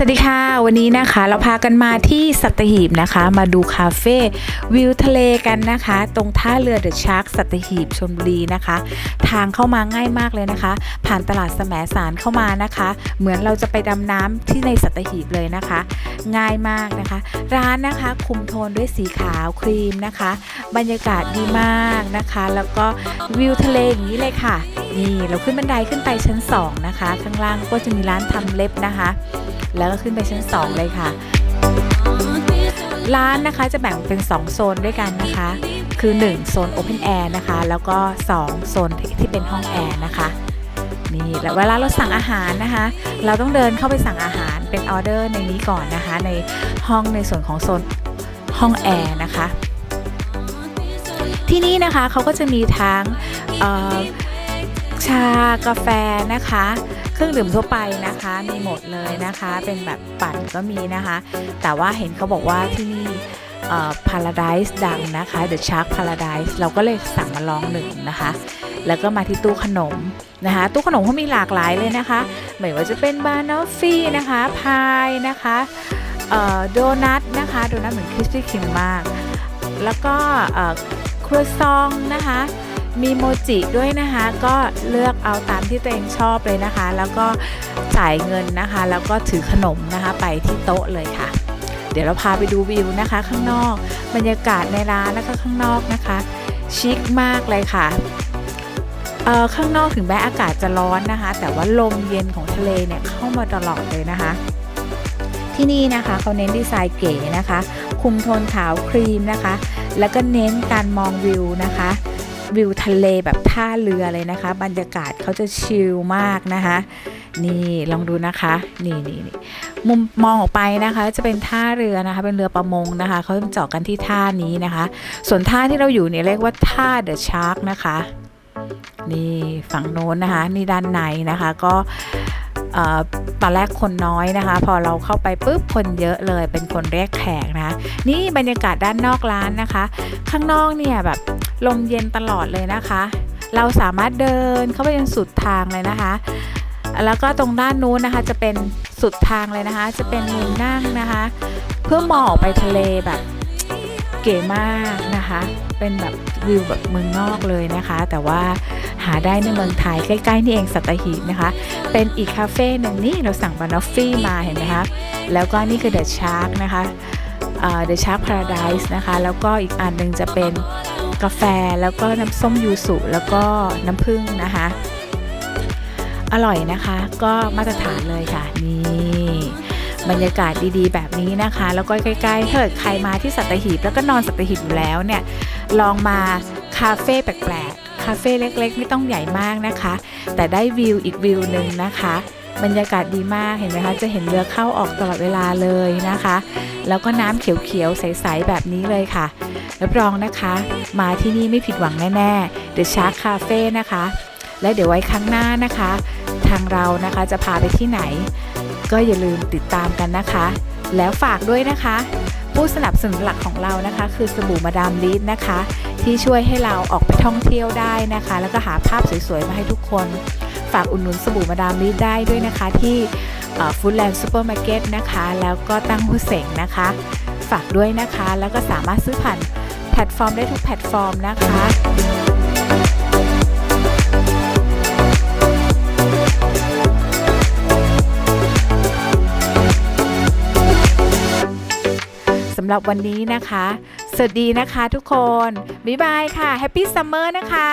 สวัสดีค่ะ วันนี้นะคะเราพากันมาที่สัตหีบนะคะ มาดูคาเฟ่วิวทะเลกันนะคะ ตรงท่าเรือเดอะชาร์กสัตหีบชลบุรีนะคะ ทางเข้ามาง่ายมากเลยนะคะ ผ่านตลาดแสมสารเข้ามานะคะ เหมือนเราจะไปดำน้ำที่ในสัตหีบเลยนะคะ ง่ายมากนะคะ ร้านนะคะคุมโทนด้วยสีขาวครีมนะคะ บรรยากาศดีมากนะคะ แล้วก็วิวทะเลอย่างนี้เลยค่ะนี่เราขึ้นบันไดขึ้นไปชั้น 2 นะคะ ข้างล่างก็จะมีร้านทำเล็บนะคะ แล้วก็ขึ้นไปชั้น 2 เลยค่ะ ร้านนะคะจะแบ่งเป็น 2 โซนด้วยกันนะคะ คือ 1 โซน Open Air นะคะ แล้วก็ 2 โซนที่เป็นห้องแอร์นะคะนี่แล้วเวลาเราสั่งอาหารนะคะ เราต้องเดินเข้าไปสั่งอาหารเป็นออเดอร์ในนี้ก่อนนะคะ ในห้องในส่วนของโซนห้องแอร์นะคะ ที่นี่นะคะเขาก็จะมีทั้งเอ่อ ชากาแฟนะคะ เครื่องดื่มทั่วไปนะคะ มีหมดเลยนะคะ เป็นแบบปั่นก็มีนะคะ แต่ว่าเห็นเขาบอกว่าที่นี่เอ่อ Paradise ดังนะคะ The Shark Paradise เราก็เลยสั่งมาลองหนึ่งนะคะ แล้วก็มาที่ตู้ขนมนะคะ ตู้ขนมเขามีหลากหลายเลยนะคะไม่ว่าจะเป็นบานอฟฟี่นะคะ พายนะคะเอ่อโดนัทนะคะ โดนัทเหมือนคริสปี้ครีมมาก แล้วก็เอ่อครัวซองนะคะ มีโมจิด้วยนะคะ ก็เลือกเอาตามที่ตัวเองชอบเลยนะคะ แล้วก็จ่ายเงินนะคะ แล้วก็ถือขนมนะคะไปที่โต๊ะเลยค่ะ เดี๋ยวเราพาไปดูวิวนะคะ ข้างนอก บรรยากาศในร้านแล้วก็ข้างนอกนะคะ ชิคมากเลยค่ะเออข้างนอกถึงแม้อากาศจะร้อนนะคะ แต่ว่าลมเย็นของทะเลเนี่ยเข้ามาตลอดเลยนะคะ ที่นี่นะคะเขาเน้นดีไซน์เก๋นะคะ คุมโทนขาวครีมนะคะ แล้วก็เน้นการมองวิวนะคะ วิวทะเลแบบท่าเรือเลยนะคะ บรรยากาศเขาจะชิลมากนะคะ นี่ลองดูนะคะ นี่นี่นี่มุมมองออกไปนะคะ จะเป็นท่าเรือนะคะ เป็นเรือประมงนะคะเขาจะเจาะกันที่ท่านี้นะคะ ส่วนท่าที่เราอยู่เนี่ยเรียกว่าท่าเดอะชาร์กนะคะนี่ฝั่งโน้นนะคะ นี่ด้านในนะคะก็ ตอนแรกคนน้อยนะคะ พอเราเข้าไปปุ๊บคนเยอะเลยเป็นคนเรียกแขกนะนี่บรรยากาศด้านนอกร้านนะคะ ข้างนอกเนี่ยแบบลมเย็นตลอดเลยนะคะ เราสามารถเดินเข้าไปจนสุดทางเลยนะคะแล้วก็ตรงด้านนู้นนะคะจะเป็นสุดทางเลยนะคะ จะเป็นมุมนั่งนะคะ เพื่อมองออกไปทะเลแบบ ก๋มากนะคะ เป็นแบบวิวแบบเมืองนอกเลยนะคะ แต่ว่าหาได้ในเมืองไทยใกล้ๆนี่เองสัตหีบนะคะ เป็นอีกคาเฟ่หนึ่งนี่เราสั่งบานอฟฟี่มาเห็นไหมคะแล้วก็นี่คือเดอะชาร์กนะคะเดอะชาร์กพาราไดส์นะคะ แล้วก็อีกอันหนึ่งจะเป็นกาแฟแล้วก็น้ำส้มยูสุแล้วก็น้ำผึ้งนะคะ อร่อยนะคะก็มาตรฐานเลยค่ะนี่ บรรยากาศดีๆ แบบนี้นะคะ แล้วก็ใกล้ๆถ้าเกิดใครมาที่สัตหีบแล้วก็นอนสัตหีบอยู่แล้วเนี่ยลองมาคาเฟ่แปลกๆ คาเฟ่เล็กๆ ไม่ต้องใหญ่มากนะคะ แต่ได้วิวอีกวิวหนึ่งนะคะ บรรยากาศดีมากเห็นไหมคะ จะเห็นเรือเข้าออกตลอดเวลาเลยนะคะ แล้วก็น้ำเขียวๆ ใสๆ แบบนี้เลยค่ะรับรองนะคะ มาที่นี่ไม่ผิดหวังแน่ๆ The Shark Cafe นะคะ และเดี๋ยวไว้ครั้งหน้านะคะ ทางเรานะคะจะพาไปที่ไหน ก็อย่าลืมติดตามกันนะคะ แล้วฝากด้วยนะคะ ผู้สนับสนุนหลักของเรานะคะ คือสบู่มาดามลีดนะคะ ที่ช่วยให้เราออกไปท่องเที่ยวได้นะคะ แล้วก็หาภาพสวยๆมาให้ทุกคน ฝากอุดหนุนสบู่มาดามลีดได้ด้วยนะคะ ที่ฟู้ดแลนด์ซูเปอร์มาร์เก็ตนะคะ แล้วก็ตั้งหูเสงนะคะ ฝากด้วยนะคะแล้วก็สามารถซื้อผ่านแพลตฟอร์มได้ทุกแพลตฟอร์มนะคะ สำหรับวันนี้นะคะ สวัสดีนะคะทุกคน บ๊ายบายค่ะ แฮปปี้ซัมเมอร์นะคะ